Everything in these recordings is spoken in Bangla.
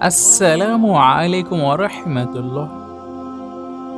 আসসালামু আলাইকুম আরহামতুল্লাহ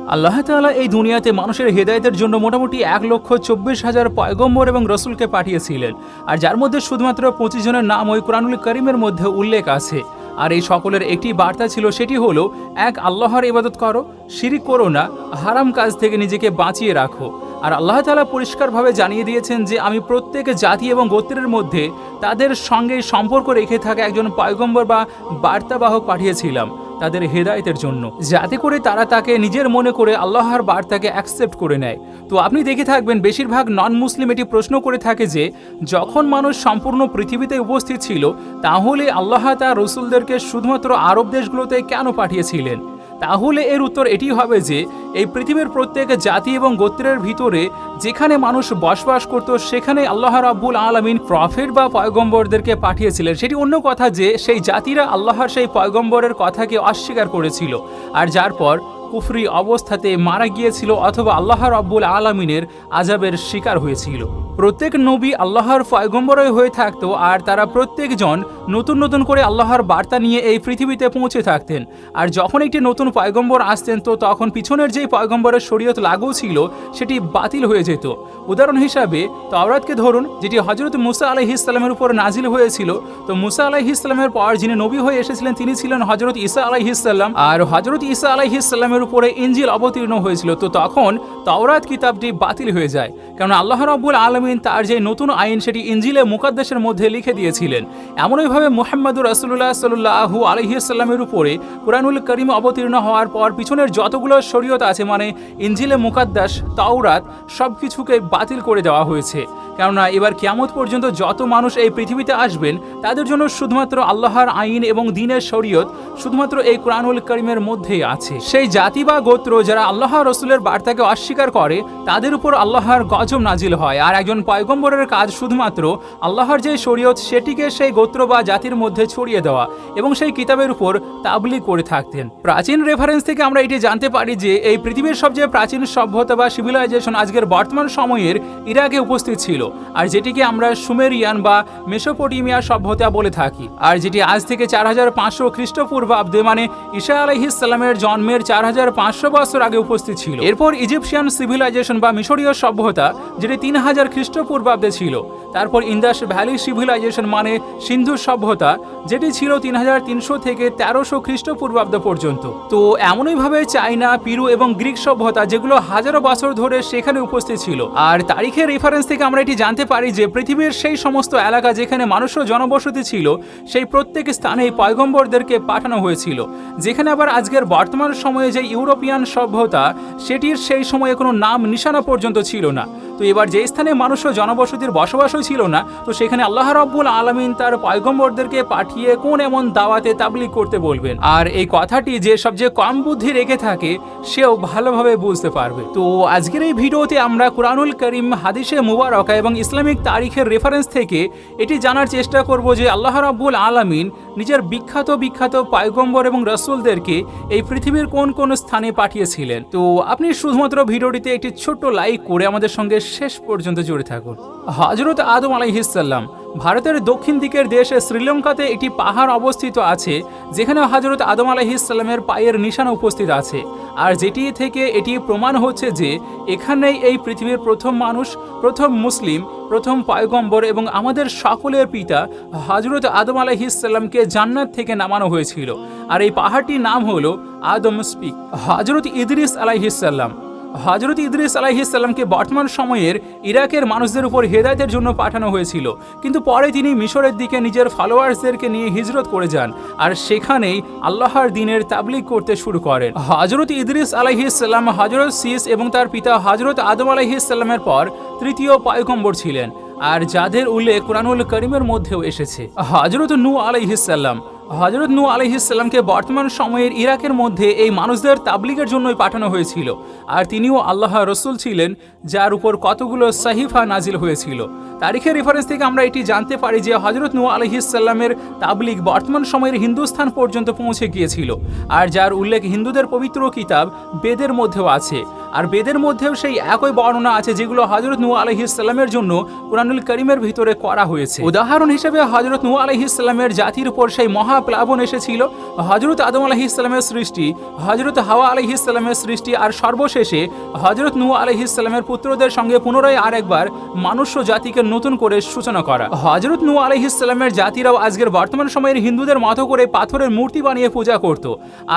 আল্লাহ তাআলা এই দুনিয়াতে মানুষের হেদায়তের জন্য মোটামুটি এক লক্ষ চব্বিশ হাজার পয়গম্বর এবং রসুলকে পাঠিয়েছিলেন। আর যার মধ্যে শুধুমাত্র পঁচিশ জনের নাম ওই কোরআনুল করিমের মধ্যে উল্লেখ আছে। আর এই সকলের একটি বার্তা ছিল, সেটি হলো, এক আল্লাহর ইবাদত করো, শিরিক করো না, হারাম কাজ থেকে নিজেকে বাঁচিয়ে রাখো। আর আল্লাহ তালা পরিষ্কারভাবে জানিয়ে দিয়েছেন যে, আমি প্রত্যেক জাতি এবং গোত্রের মধ্যে তাদের সঙ্গে সম্পর্ক রেখে থাকা একজন পয়গম্বর বা বার্তাবাহক পাঠিয়েছিলাম। তাদের হেদায়তের জন্য। যাতে করে তারা তাকে নিজের মনে করে আল্লাহর বার্তাকে অ্যাকসেপ্ট করে নেয়। তো আপনি দেখে থাকবেন, বেশিরভাগ নন মুসলিম এটি প্রশ্ন করে থাকে যে, যখন মানুষ সম্পূর্ণ পৃথিবীতে উপস্থিত ছিল, তাহলে আল্লাহ তা রসুলদেরকে শুধুমাত্র আরব দেশগুলোতে কেন পাঠিয়েছিলেন? তাহলে এর উত্তর এটি হবে যে, এই পৃথিবীর প্রত্যেক জাতি এবং গোত্রের ভিতরে যেখানে মানুষ বসবাস করত, সেখানে আল্লাহ রাব্বুল আলমিন প্রফেট বা পয়গম্বরদেরকে পাঠিয়েছিলেন। সেটি অন্য কথা যে, সেই জাতিরা আল্লাহর সেই পয়গম্বরের কথাকে অস্বীকার করেছিল। আর যার পর কুফরি অবস্থাতে মারা গিয়েছিল অথবা আল্লাহ রব্বুল আলমিনের আজাবের শিকার হয়েছিল। প্রত্যেক নবী আল্লাহর পয়গম্বরই হয়ে থাকতো আর তারা প্রত্যেকজন নতুন নতুন করে আল্লাহর বার্তা নিয়ে এই পৃথিবীতে পৌঁছে থাকতেন। আর যখন একটি নতুন পয়গম্বর আসতেন তো তখন পিছনের যেই পয়গম্বরের শরীয়ত লাগু ছিল সেটি বাতিল হয়ে যেত। উদাহরণ হিসাবে তাওরাতকে ধরুন, যেটি হজরত মুসা আলহ ইসলামের উপর নাজিল হয়েছিল। তো মুসা আলাহ ইসলামের পর যিনি নবী হয়ে এসেছিলেন তিনি ছিলেন হজরত ইসা আলাহ ইসলাম আর হজরত ইসা আলাহ ইসলামের উপরে ইঞ্জিল অবতীর্ণ হয়েছিল। তো তখন তাওরাত কিতাবটি বাতিল হয়ে যায়। কারণ আল্লাহ রাব্বুল আলমিন তার যে নতুন আইন সেটি ইঞ্জিলে মুকাদ্দেশের মধ্যে লিখে দিয়েছিলেন। এমনইভাবে মোহাম্মদুর রাসুল্লাহ সাল্লাহু আলহিসাল্লামের উপরে কোরআনুল করিম অবতীর্ণ হওয়ার পর পিছনের যতগুলো শরীয়ত আছে মানে ইঞ্জিলে মুকাদ্দাস, তাওরাত সব কিছুকে বাতিল করে দেওয়া হয়েছে। কেননা এবার কিয়ামত পর্যন্ত যত মানুষ এই পৃথিবীতে আসবেন, তাদের জন্য শুধুমাত্র আল্লাহর আইন এবং দিনের শরীয়ত শুধুমাত্র এই কোরআনুল করিমের মধ্যেই আছে। সেই জাতি বা গোত্র যারা আল্লাহ রসুলের বার্তাকে অস্বীকার করে, তাদের উপর আল্লাহর গজব নাজিল হয়। আর একজন পয়গম্বরের কাজ শুধুমাত্র আল্লাহর যে শরীয়ত, সেটিকে সেই গোত্র বা জাতির মধ্যে ছড়িয়ে দেওয়া এবং সেই কিতাবের উপর তাবলি করে থাকতেন। প্রাচীন রেফারেন্স থেকে আমরা এটি জানতে পারি যে, এই পৃথিবীর সবচেয়ে প্রাচীন সভ্যতা বা সিভিলাইজেশন আজকের বর্তমান সময়ের ইরাকে উপস্থিত ছিল, আর যেটিকে আমরা সুমেরিয়ান বা মেসোপটেমিয়া সভ্যতা বলে থাকি, আর যেটি আজ থেকে চার হাজার পাঁচশো খ্রিস্টপূর্বাব্দে মানে ঈশা আলহিসাল্লামের জন্মের চার হাজার হাজার পাঁচশো বছর আগে উপস্থিত ছিল। এরপর ইজিপশিয়ান সিভিলাইজেশন বা মিশরীয় সভ্যতা, যেটি তিন হাজার খ্রিস্টপূর্বাব্দে ছিল। তারপর ইন্দাস ভ্যালি সিভিলাইজেশন মানে সিন্ধু সভ্যতা, যেটি ছিল তিন হাজার তিনশো থেকে তেরোশো খ্রিস্টপূর্বাব্দ পর্যন্ত। তো এমনইভাবে চাইনা পিরু এবং গ্রিক সভ্যতা, যেগুলো হাজারো বছর ধরে সেখানে উপস্থিত ছিল। আর তারিখের রেফারেন্স থেকে আমরা এটি জানতে পারি যে পৃথিবীর সেই সমস্ত এলাকা যেখানে মানুষও জনবসতি ছিল, সেই প্রত্যেক স্থানে পয়গম্বরদেরকে পাঠানো হয়েছিল, যেখানে আবার আজকের বর্তমান সময়ে যে ইউরোপিয়ান সভ্যতা, সেটির সেই সময়ে কোনো নাম নিশানা পর্যন্ত ছিল না। তো এবার যে স্থানে মানুষও জনবসতির বসবাসও ছিল না, তো সেখানে আল্লাহ রব্বুল আলমিন তার পয়গম্বরদেরকে পাঠিয়ে কোন এমন দাওয়াতে তাবলিগ করতে বলবেন। আর এই কথাটি যে সবচেয়ে কম বুদ্ধি রেখে থাকে, সেও ভালোভাবে বুঝতে পারবে। তো আজকের এই ভিডিওতে আমরা কোরআনুল করিম, হাদিসে মুবারকা এবং ইসলামিক তারিখের রেফারেন্স থেকে এটি জানার চেষ্টা করব যে আল্লাহ রাব্বুল আলামিন নিজের বিখ্যাত বিখ্যাত পায়গম্বর এবং রসুলদেরকে এই পৃথিবীর কোন কোন স্থানে পাঠিয়েছিলেন? তো আপনি শুধুমাত্র ভিডিওটিতে একটি ছোট্ট লাইক করে আমাদের সঙ্গে শেষ পর্যন্ত জুড়ে থাকুন। হজরত আদম আলাইহিসাল্লাম ভারতের দক্ষিণ দিকের দেশ শ্রীলঙ্কাতে একটি পাহাড় অবস্থিত আছে যেখানে হজরত আদম আলাইহিসাল্লামের পায়ের নিশানা উপস্থিত আছে। আর যেটি থেকে এটি প্রমাণ হচ্ছে যে, এখানেই এই পৃথিবীর প্রথম মানুষ, প্রথম মুসলিম, প্রথম পায়গম্বর এবং আমাদের সকলের পিতা হজরত আদম আলাইহিসাল্লামকে জান্নাত থেকে নামানো হয়েছিল। আর এই পাহাড়টির নাম হলো আদম স্পিক হজরত ইদরিস আলাইহিসাল্লাম হজরত ইদ্রিস আলাইহিসাল্লামকে বর্তমান সময়ের ইরাকের মানুষদের উপর হেদায়তের জন্য পাঠানো হয়েছিল। কিন্তু পরে তিনি মিশরের দিকে নিজের ফলোয়ার্সদেরকে নিয়ে হিজরত করে যান আর সেখানেই আল্লাহর দিনের তাবলিগ করতে শুরু করেন। হজরত ইদ্রিস আলাইহিসাল্লাম হজরত সিস এবং তার পিতা হজরত আদম আলাইহিসাল্লামের পর তৃতীয় পায়কম্বর ছিলেন। আর যাদের উল্লেখ কোরআনুল করিমের মধ্যেও এসেছে। হজরত নু আলাইহিসাল্লাম হজরত নু আলহিসাল্লামকে বর্তমান সময়ের ইরাকের মধ্যে এই মানুষদের তাবলিগের জন্যই পাঠানো হয়েছিল। আর তিনিও আল্লাহ রসুল ছিলেন, যার উপর কতগুলো সাহিফা নাজিল হয়েছিল। তারিখের রেফারেন্স থেকে আমরা এটি জানতে পারি যে হজরত নু আলহিসাল্লামের তাবলিগ বর্তমান সময়ের হিন্দুস্থান পর্যন্ত পৌঁছে গিয়েছিল। আর যার উল্লেখ হিন্দুদের পবিত্র কিতাব বেদের মধ্যেও আছে। আর বেদের মধ্যেও সেই একই বর্ণনা আছে যেগুলো হজরত নু আলহিসাল্লামের জন্য কোরআনুল করিমের ভিতরে করা হয়েছে। উদাহরণ হিসেবে হজরত নু আলহিসাল্লামের জাতির উপর সেই মহাপ্লাবন এসেছিল। হজরত আদম আলহিসাল্লামের সৃষ্টি হজরত হাওয়া আলহিসাল্লামের সৃষ্টি আর সর্বশেষে হজরত নু আলহিসাল্লামের পুত্রদের সঙ্গে পুনরায় আরেকবার মানুষ্য জাতিকে নতুন করে সূচনা করা। হজরত নু আলহিসাল্লামের জাতিরাও আজকের বর্তমান সময়ের হিন্দুদের মতো করে পাথরের মূর্তি বানিয়ে পূজা করত।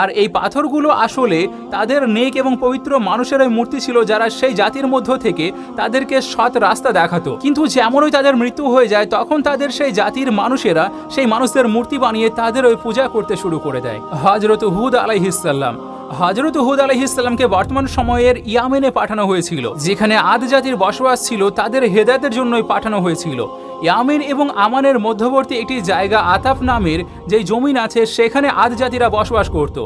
আর এই পাথরগুলো আসলে তাদের নেক এবং পবিত্র মানুষের মূর্তি ছিল যারা সেই জাতির মধ্য থেকে তাদেরকে সৎ রাস্তা দেখাতো। কিন্তু যেমনই তাদের মৃত্যু হয়ে যায়, তখন তাদের সেই জাতির মানুষেরা সেই মানুষদের মূর্তি বানিয়ে তাদের ওই পূজা করতে শুরু করে দেয়। হাজরত হুদ আলাইহিসাল্লাম হজরত হুদ আলহিসাল্লামকে বর্তমান সময়ের ইয়ামেনে পাঠানো হয়েছিল, যেখানে আদ জাতির বসবাস ছিল, তাদের হেদায়তের জন্যই পাঠানো হয়েছিল। ইয়ামিন এবং আমানের মধ্যবর্তী একটি জায়গা আতাফ নামের যে জমিন আছে, সেখানে আদ জাতিরা বসবাস করত।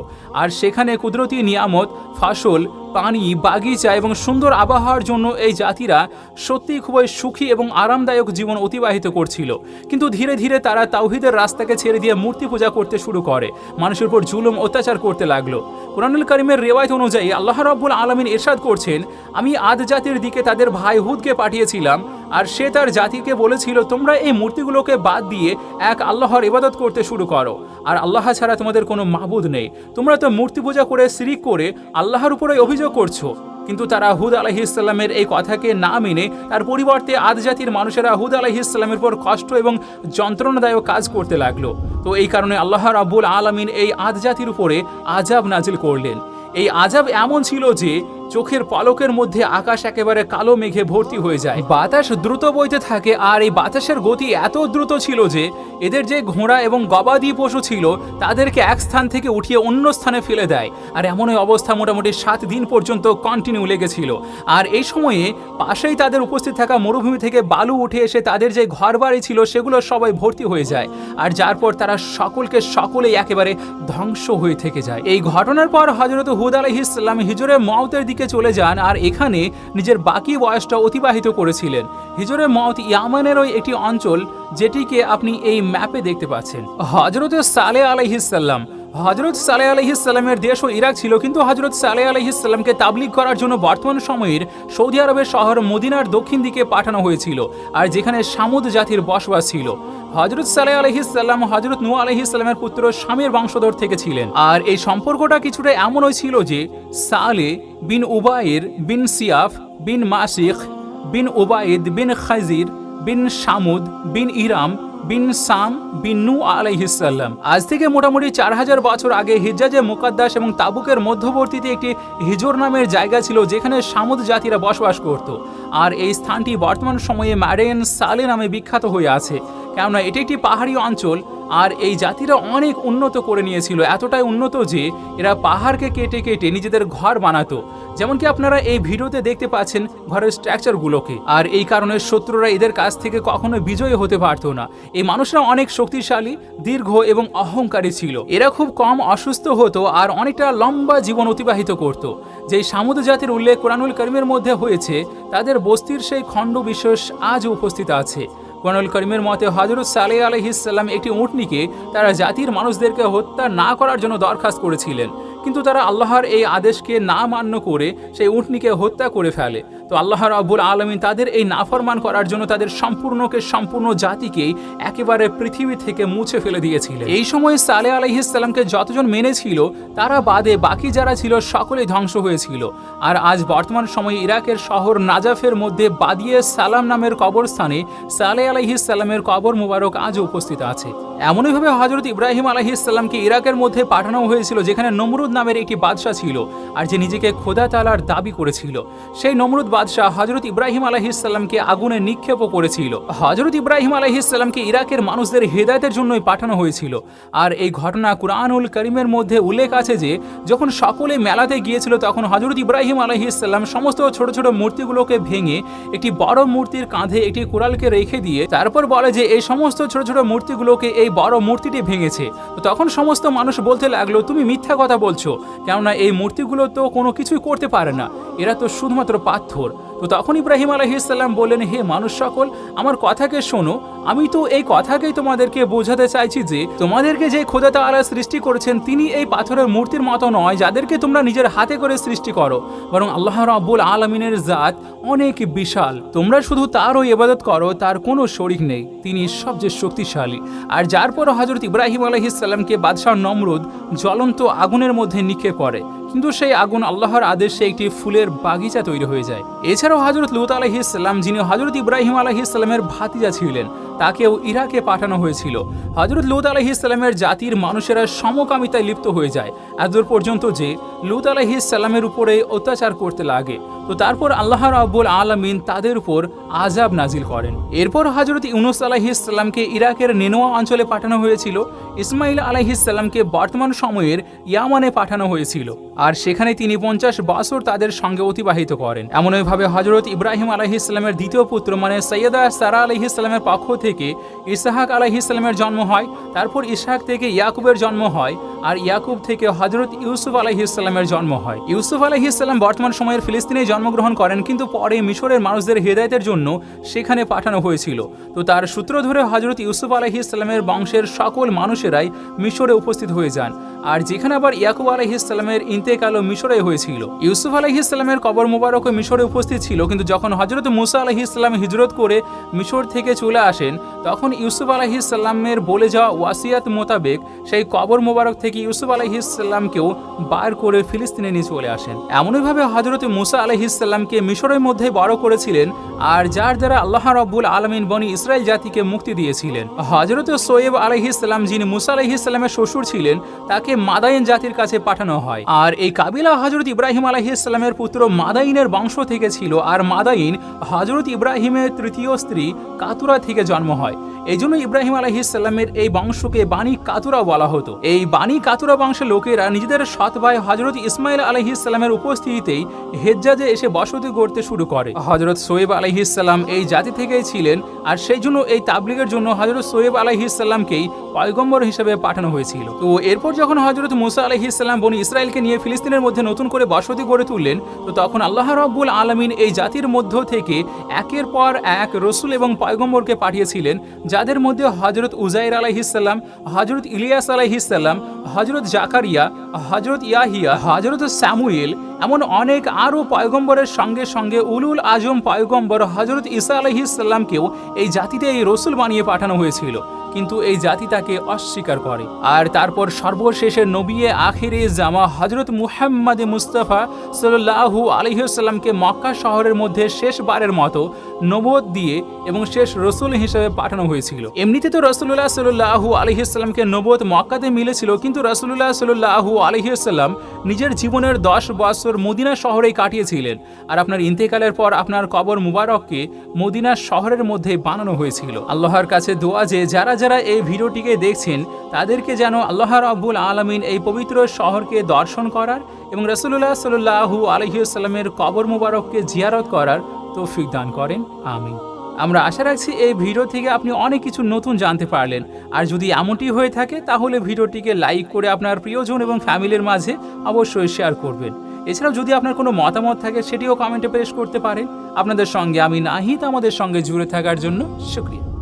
আর সেখানে কুদরতি নিয়ামত, ফসল, পানি, বাগিচা এবং সুন্দর আবহাওয়ার জন্য এই জাতিরা সত্যিই খুবই সুখী এবং আরামদায়ক জীবন অতিবাহিত করছিল। কিন্তু ধীরে ধীরে তারা তাওহিদের রাস্তাকে ছেড়ে দিয়ে মূর্তি পূজা করতে শুরু করে। মানুষের উপর জুলুম, অত্যাচার করতে লাগল। কোরআনুল করিমের রেওয়ায়ত অনুযায়ী আল্লাহ রাব্বুল আলমিন এরশাদ করছেন, আমি আদ জাতির দিকে তাদের ভাই হুদকে পাঠিয়েছিলাম আর সে তার জাতিকে বলেছিল, তোমরা এই মূর্তিগুলোকে বাদ দিয়ে এক আল্লাহর ইবাদত করতে শুরু করো। আর আল্লাহ ছাড়া তোমাদের কোনো মাবুদ নেই। তোমরা তো মূর্তি পূজা করে, সিরিক করে আল্লাহর উপরে অভিযোগ করছ। কিন্তু তারা হুদ আলহিসাল্লামের এই কথাকে না মেনে তার পরিবর্তে আদ জাতির মানুষেরা হুদ আলহিসাল্লামের পর কষ্ট এবং যন্ত্রণাদায়ক কাজ করতে লাগল। তো এই কারণে আল্লাহ রাব্বুল আলমিন এই আদ জাতির উপরে আজাব নাজিল করলেন। এই আজাব এমন ছিল যে চোখের পালকের মধ্যে আকাশ একেবারে কালো মেঘে ভর্তি হয়ে যায়। বাতাস দ্রুত বইতে থাকে আর এই বাতাসের গতি এত দ্রুত ছিল যে এদের যে ঘোড়া এবং গবাদি পশু ছিল, তাদেরকে এক স্থান থেকে উঠিয়ে অন্য স্থানে ফেলে দেয়। আর এমনই অবস্থা মোটামুটি সাত দিন পর্যন্ত কন্টিনিউ লেগেছিল। আর এই সময়ে পাশেই তাদের উপস্থিত থাকা মরুভূমি থেকে বালু উঠে এসে তাদের যে ঘর বাড়ি ছিল, সেগুলো সবাই ভর্তি হয়ে যায়। আর যার পর তারা সকলকে সকলেই একেবারে ধ্বংস হয়ে থেকে যায়। এই ঘটনার পর হজরত হুদ আলহিসাল্লাম হিজরে মওতের দিকে চলে যান আর এখানে নিজের বাকি বয়সটা অতিবাহিত করেছিলেন। হিজরে মত ইয়ামানের ওই একটি অঞ্চল যেটিকে আপনি এই ম্যাপে দেখতে পাচ্ছেন। হজরত সালে আলহিসাল্লাম হজরত সালেহ আলহিসাল্লামের দেশ ও ইরাক ছিল, কিন্তু হজরত সালেহ আলহিসাল্লামকে তাবলিগ করার জন্য বর্তমান সময়ের সৌদি আরবের শহর মদিনার দক্ষিণ দিকে পাঠানো হয়েছিল আর যেখানে সামুদ জাতির বসবাস ছিল। হজরত সালেহ আলহিসাল্লাম হজরত নু আলহিসাল্লামের পুত্র স্বামীর বংশধর থেকে ছিলেন। আর এই সম্পর্কটা কিছুটা এমনই ছিল যে সালে বিন উবায়ের বিন সিয়াফ বিন মাসিক বিন উবায়েদ বিন খাজির বিন সামুদ, বিন ইরাম বিন সাম বিন নু আলাইহিসাল্লাম আজ থেকে মোটামুটি চার হাজার বছর আগে হিজ্জাজে মুকাদ্দাস এবং তাবুকের মধ্যবর্তীতে একটি হিজোর নামের জায়গা ছিল যেখানে সামুদ জাতিরা বসবাস করত। আর এই স্থানটি বর্তমান সময়ে ম্যারেন সালে নামে বিখ্যাত হয়ে আছে। কেননা এটি একটি পাহাড়ি অঞ্চল আর এই জাতিরা অনেক উন্নত করে নিয়েছিল, এতটাই উন্নত যে এরা পাহাড়কে কেটে কেটে নিজেদের ঘর বানাতো। যেমন কি আপনারা এই ভিডিওতে দেখতে পাচ্ছেন ঘরের স্ট্রাকচারগুলোকে আর এই কারণে শত্রুরা এদের কাছ থেকে কখনো বিজয়ী হতে পারতো না। এই মানুষরা অনেক শক্তিশালী, দীর্ঘ এবং অহংকারী ছিল। এরা খুব কম অসুস্থ হতো আর অনেকটা লম্বা জীবন অতিবাহিত করত। যেই সামুদ্র জাতির উল্লেখ কোরআনুল করিমের মধ্যে হয়েছে, তাদের বস্তির সেই খণ্ড বিশেষ আজও উপস্থিত আছে। কোরআনুল করিমের মতে হজরত সালেহ আলহিসাল্লাম একটি উটনিকে তারা জাতির মানুষদেরকে হত্যা না করার জন্য দরখাস্ত করেছিলেন। কিন্তু তারা আল্লাহর এই আদেশকে না মান্য করে সেই উটনিকে হত্যা করে ফেলে। তো আল্লাহ রাব্বুল আলমিন তাদের এই নাফরমান করার জন্য তাদের সম্পূর্ণকে সম্পূর্ণ জাতিকেই একেবারে পৃথিবী থেকে মুছে ফেলে দিয়েছিলেন। এই সময় সালে আলহিসাল্লামকে যতজন মেনেছিল, তারা বাদে বাকি যারা ছিল সকলেই ধ্বংস হয়েছিল। আর আজ বর্তমান সময়ে ইরাকের শহর নাজাফের মধ্যে বাদিয়ে সালাম নামের কবরস্থানে সালে আলহিসাল্লামের কবর মুবারক আজও উপস্থিত আছে। এমনইভাবে হজরত ইব্রাহিম আলহিসাল্লামকে ইরাকের মধ্যে পাঠানো হয়েছিল, যেখানে নমরুদ নামের একটি বাদশাহ ছিল, আর যে নিজেকে খোদা তালার দাবি করেছিল। সেই নমরুদ বাদশাহ হজরত ইব্রাহিম আলহিসাল্লামকে আগুনে নিক্ষেপও করেছিল। হজরত ইব্রাহিম আলহিসাল্লামকে ইরাকের মানুষদের হেদায়তের জন্যই পাঠানো হয়েছিল। আর এই ঘটনা কুরআনুল করিমের মধ্যে উল্লেখ আছে যে, যখন সকলে মেলাতে গিয়েছিল, তখন হজরত ইব্রাহিম আলহিসাল্লাম সমস্ত ছোট ছোট মূর্তিগুলোকে ভেঙে একটি বড় মূর্তির কাঁধে একটি কুড়ালকে রেখে দিয়ে, তারপর বলে যে, এই সমস্ত ছোট ছোট মূর্তিগুলোকে এই বড় মূর্তিটি ভেঙেছে। তো তখন সমস্ত মানুষ বলতে লাগল, তুমি মিথ্যা কথা বলছো। কেননা এই মূর্তিগুলো তো কোনো কিছুই করতে পারে না। এরা তো শুধুমাত্র পাথর। তো তখন ইব্রাহিম আলহিসাল্লাম বললেন, হে মানুষ সকল, আমার কথাকে শোনো। আমি তো এই কথাকেই তোমাদেরকে বোঝাতে চাইছি যে, তোমাদেরকে যে খোদা সৃষ্টি করেছেন, তিনি এই পাথরের মূর্তির মতো নয়, যাদেরকে তোমরা নিজের হাতে করে সৃষ্টি করো। বরং আল্লাহ রাব্বুল আলমিনের জাত অনেক বিশাল। তোমরা শুধু তারও ইবাদত করো, তার কোনো শরিক নেই। তিনি সবচেয়ে শক্তিশালী। আর যার পর হজরত ইব্রাহিম আলহিসাল্লামকে বাদশাহ নমরুদ জ্বলন্ত আগুনের মধ্যে নিক্ষেপ করে। কিন্তু সেই আগুন আল্লাহর আদেশে একটি ফুলের বাগিচা তৈরি হয়ে যায়। এছাড়াও হজরত লুত আলহিসাল্লাম যিনি হজরত ইব্রাহিম আলহিসাল্লামের ভাতিজা ছিলেন, তাকেও ইরাকে পাঠানো হয়েছিল। হজরত লুত আলহিসাল্লামের জাতির মানুষেরা সমকামিতায় লিপ্ত হয়ে যায়। এতদূর পর্যন্ত যে লুত আলহিসাল্লামের উপরে অত্যাচার করতে লাগে। তো তারপর আল্লাহ রাব্বুল আলমিন তাদের উপর আজাব নাজিল করেন। এরপর হজরত ইউনুস আলাহিসাল্লামকে ইরাকের নেনোয়া অঞ্চলে পাঠানো হয়েছিল। ইসমাইল আলাহিসাল্লামকে বর্তমান সময়ের ইয়ামানে পাঠানো হয়েছিল। আর সেখানে তিনি পঞ্চাশ বছর তাদের সঙ্গে অতিবাহিত করেন। এমনইভাবে হজরত ইব্রাহিম আলাহিসাল্লামের দ্বিতীয় পুত্র মানে সৈয়দা সারা আলহিসাল্লামের পক্ষ থেকে ইসাহাক আলহি ইসলামের জন্ম হয়, তারপর ইসাহাক থেকে ইয়াকুবের জন্ম হয়, আর ইয়াকুব থেকে হজরত ইউসুফ আলাহিসাল্লামের জন্ম হয়। ইউসুফ আলাহিসাল্লাম বর্তমান সময়ের ফিলিস্তিনে জন্মগ্রহণ করেন, কিন্তু পরে মিশরের মানুষদের হেদায়তের জন্য সেখানে পাঠানো হয়েছিল। তো তার সূত্র ধরে হজরত ইউসুফ আলহি ইসলামের বংশের সকল মানুষেরাই মিশরে উপস্থিত হয়ে যান। আর যেখানে আবার ইয়াকুব আলাহিসাল্লামের ইন্তেকালও মিশরে হয়েছিল। ইউসুফ আলাহিসাল্লামের কবর মুবারকও মিশরে উপস্থিত ছিল, কিন্তু যখন হজরত মুসা আলাহিসাল্লাম হিজরত করে মিশর থেকে চলে আসেন, তখন ইউসুফ আলাহিসাল্লামের বলে যাওয়া ওয়াসিয়াত মোতাবেক সেই কবর মুবারক থেকে ইউসুফ আলাহিসাল্লামকেও বার করে ফিলিস্তিনে নিয়ে চলে আসেন। এমনইভাবে হজরত মুসা আলাহিসাল্লামকে মিশরের মধ্যে বড় করেছিলেন, আর যার দ্বারা আল্লাহ রব্বুল আলমিন বনি ইসরায়েল জাতিকে মুক্তি দিয়েছিলেন। হজরত সোয়েব আলহিসাল্লাম যিনি মুসা আলহিসাল্লামের শ্বশুর ছিলেন, তাকে মাদাইন জাতির কাছে পাঠানো হয়। আর এই কাবিলা হজরত ইব্রাহিম আলহিসাল্লামের পুত্র মাদাইনের বংশ থেকে ছিল। আর মাদাইন হজরত ইব্রাহিমের তৃতীয় স্ত্রী কাতুরা থেকে জন্ম হয়। এই জন্য ইব্রাহিম আলহিসাল্লামের এই বংশকে বাণী কাতুরা বলা হতো। এই বাণী কাতুরা বংশের লোকেরা নিজেদের সৎ ভাই হজরত ইসমাইল আলহিসাল্লামের উপস্থিতিতেই হেজ্জাজে এসে বসতি করতে শুরু করে। হজরত সোয়েব আলহিসাল্লাম এই জাতি থেকেই ছিলেন আর সেই জন্য এই তাবলিগের জন্য হজরত সোয়েব আলহিসাল্লামকেই পয়গম্বর হিসেবে পাঠানো হয়েছিল। তো এরপর যখন হজরত মুসা আলহিসাল্লাম বনি ইসরায়েলকে নিয়ে ফিলিস্তিনের মধ্যে নতুন করে বসতি গড়ে তুললেন, তো তখন আল্লাহ রব্বুল আলমিন এই জাতির মধ্য থেকে একের পর এক রসুল এবং পয়গম্বরকে পাঠিয়েছিলেন যাদের মধ্যে হজরত উজাইর আলাইহিসাল্লাম হজরত ইলিয়াস আলাইহিসাল্লাম হজরত জাকারিয়া হজরত ইয়াহিয়া হজরত স্যামুয়েল এমন অনেক আরও পয়গম্বরের সঙ্গে সঙ্গে উলুল আজম পয়গম্বর হজরত ইসা আলহিসাল্লামকেও এই জাতিতে এই রসুল বানিয়ে পাঠানো হয়েছিল। কিন্তু এই জাতি তাকে অস্বীকার করে। আর তারপর সর্বশেষে নবিয়ে আখিরে জামা হজরত মুহাম্মদ মুস্তাফা সাল্লাহু আলহিসাল্লামকে মক্কা শহরের মধ্যে শেষবারের মতো নবদ দিয়ে এবং শেষ রসুল হিসেবে পাঠানো হয়েছিল। এমনিতে তো রসুল্লাহ সাল্লাহু আলহিসাল্লামকে নবদ মক্কাতে মিলেছিল, কিন্তু রসুল্লাহ সাল্লাহু আলহিসাল্লাম নিজের জীবনের দশ বছর মদিনা শহরেই কাটিয়েছিলেন। আর আপনার ইন্তেকালের পর আপনার কবর মুবারককে মদিনা শহরের মধ্যে বানানো হয়েছিল। আল্লাহর কাছে দোয়া যে যারা যারা এই ভিডিওটিকে দেখছেন, তাদেরকে যেন আল্লাহ রাব্বুল আলমিন এই পবিত্র শহরকে দর্শন করার এবং রসুল্লাহ সাল্লাহু আলহিউসাল্লামের কবর মুবারককে জিয়ারত করার তৌফিক দান করেন। আমিন। আমরা আশা রাখছি এই ভিডিও থেকে আপনি অনেক কিছু নতুন জানতে পারলেন। আর যদি এমনটি হয়ে থাকে, তাহলে ভিডিওটিকে লাইক করে আপনার প্রিয়জন এবং ফ্যামিলির মাঝে অবশ্যই শেয়ার করবেন। এছাড়াও যদি আপনার কোনো মতামত থাকে, সেটিও কমেন্টে পেশ করতে পারেন। আপনাদের সঙ্গে আমি নাহিত আমাদের সঙ্গে জুড়ে থাকার জন্য শুক্রিয়া।